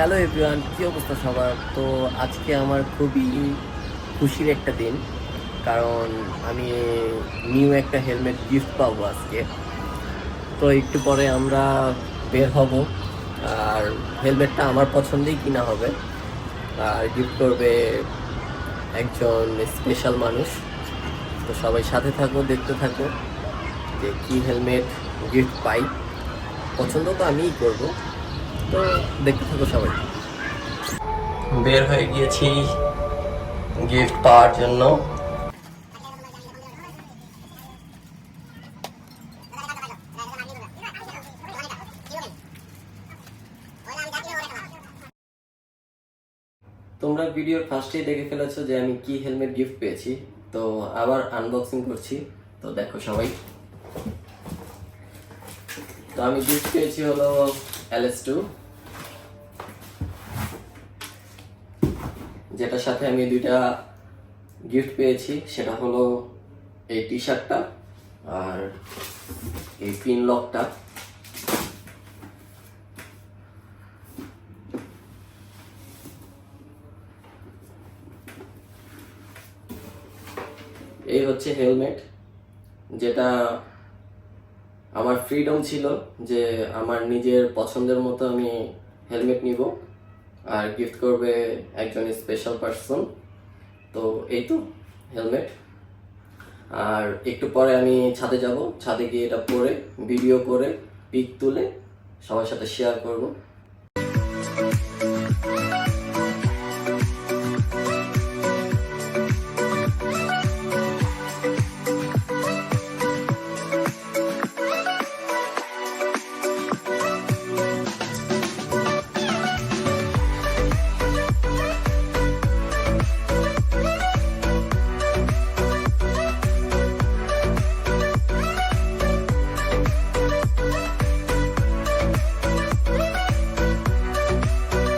Hello everyone কী অবস্থা সবার? তো আজকে আমার খুবই খুশির একটা দিন, কারণ আমি নিউ একটা হেলমেট গিফট পাবো আজকে। তো একটু পরে আমরা বের হব, আর হেলমেটটা আমার পছন্দেই কিনা হবে। আর গিফট করবে একজন স্পেশাল মানুষ। তো সবাই সাথে থাকো, দেখতে থাকো যে কি হেলমেট গিফট পাই। পছন্দ তো আমিই করব। তো দেখতে থাকো সবাই। বের হয়ে গিয়েছি গিফট পাওয়ার জন্য। তোমরা ভিডিওর ফার্স্টেই দেখে ফেলেছো যে আমি কি হেলমেট গিফট পেয়েছি। তো আবার আনবক্সিং করছি। তো দেখো সবাই। তো আমি গিফট পেয়েছি হলো এলএস টু যেটার সাথে আমি দুইটা গিফট পেয়েছি, সেটা হলো এই টি শার্টটা আর এই পিন লকটা এই হচ্ছে হেলমেট যেটা আমার ফ্রিডম ছিল যে আমার নিজের পছন্দের মতো আমি হেলমেট নিব। আর গিফট করবে একজন স্পেশাল পার্সন তো এই তো হেলমেট আর একটু পরে আমি ছাদে যাব, ছাদে গিয়ে এটা পরে ভিডিও করে পিক তুলে সবার সাথে শেয়ার করব।